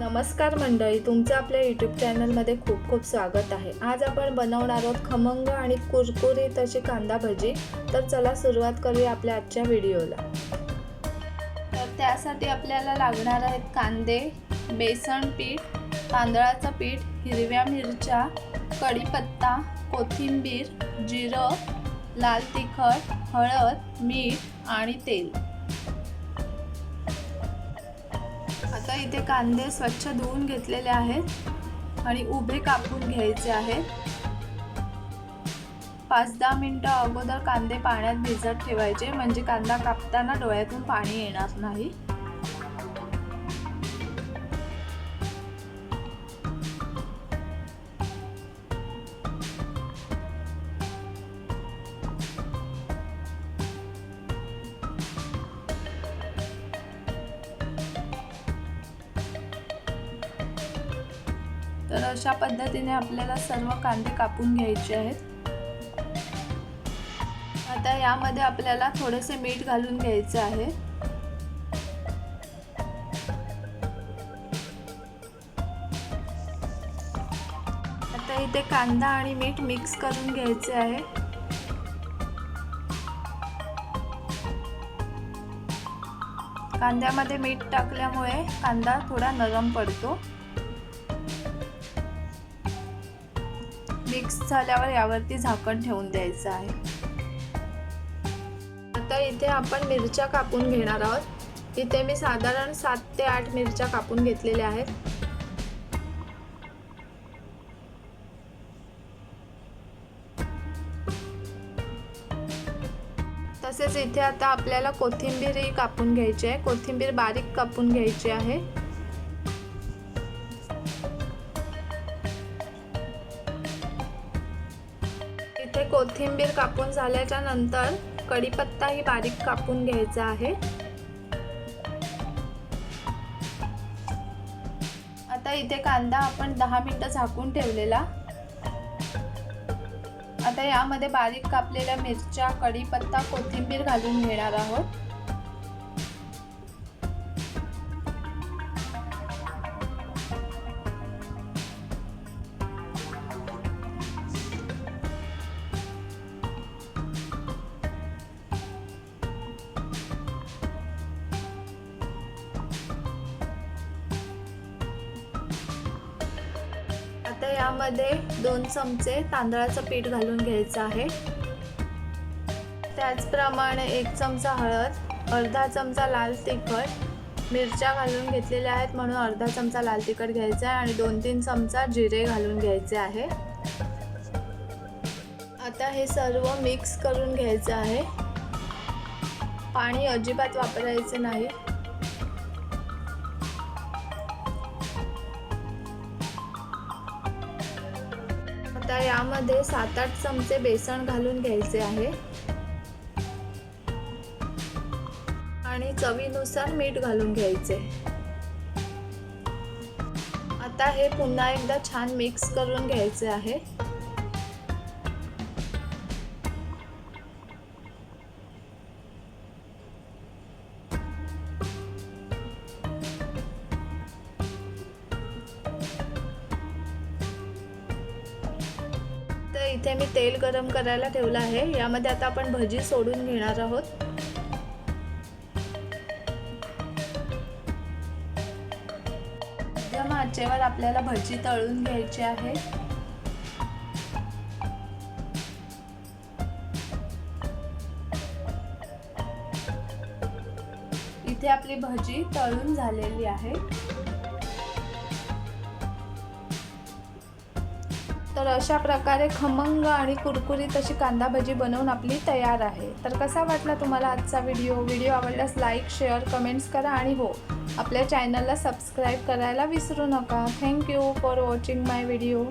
नमस्कार मंडळी तुमचं आपल्या यूट्यूब चॅनलमध्ये खूप खूप स्वागत आहे. आज आपण बनवणार आहोत खमंग आणि कुरकुरीत अशी कांदा भजी. तर चला सुरुवात करूया आपल्या आजच्या व्हिडिओला. तर त्यासाठी आपल्याला लागणार आहेत कांदे बेसन पीठ तांदळाचं पीठ हिरव्या मिरच्या कढीपत्ता कोथिंबीर जिरं लाल तिखट हळद मीठ आणि तेल. आता इथे कांदे स्वच्छ धुवून घेतलेले आहेत आणि उभे कापून घ्यायचे आहेत. पाच दहा मिनटं अगोदर कांदे पाण्यात भिजत ठेवायचे म्हणजे कांदा कापताना डोळ्यातून पाणी येणार नाही. तर अशा पद्धतीने आपल्याला सर्व कांदे कापून घ्यायचे आहेत. आता यामध्ये आपल्याला थोडेसे मीठ घालून घ्यायचे आहे. आता इथे कांदा आणि मीठ मिक्स करून घ्यायचे आहे. कांद्यामध्ये मीठ टाकल्यामुळे कांदा थोडा नरम पडतो. मिक्स झाल्यावर यावरती झाकण ठेवून द्यायचं आहे. आता इथे आपण मिरच्या कापून घेणार आहोत. इथे मी साधारण सात ते आठ मिरच्या कापून घेतलेल्या आहेत. तसेच इथे आता आपल्याला कोथिंबीरही कापून घ्यायची आहे. कोथिंबीर बारीक कापून घ्यायची आहे. इथे कोथिंबीर कापून झाल्याच्यानंतर कढीपत्ताही बारीक कापून घ्यायचा आहे. आता इथे कांदा आपण दहा मिनटं झाकून ठेवलेला. आता यामध्ये बारीक कापलेल्या मिरच्या कढीपत्ता कोथिंबीर घालून घेणार आहोत. यामध्ये दोन चमचे तांदळाचं पीठ घालून घ्यायचं आहे. त्याचप्रमाणे एक चमचा हळद अर्धा चमचा लाल तिखट मिरच्या घालून घेतलेल्या आहेत म्हणून अर्धा चमचा लाल तिखट घ्यायचा आहे आणि दोन तीन चमचा जिरे घालून घ्यायचे आहे. आता हे सर्व मिक्स करून घ्यायचं आहे. पाणी अजिबात वापरायचं नाही. आता यामध्ये सात आठ चमचे बेसन घालून घ्यायचे आहे. आणि चवीनुसार मीठ घालून घ्यायचे. आता हे पुन्हा एकदा छान मिक्स करून घ्यायचे आहे. इथे मी तेल गरम करायला ठेवलं आहे. यामध्ये आता आपण भजी सोडून घेणार आहोत. माचेवर आपल्याला भजी तळून घ्यायची आहे. इथे आपली भजी तळून झालेली आहे. तर अशा प्रकारे खमंग आणि कुरकुरीत अशी कांदा भजी बनवून आपली तयार आहे. तर कसा वाटला तुम्हाला आजचा व्हिडिओ? व्हिडिओ आवडल्यास लाईक शेअर कमेंट्स करा आणि हो आपल्या चॅनलला सबस्क्राईब करायला विसरू नका. Thank you for watching my video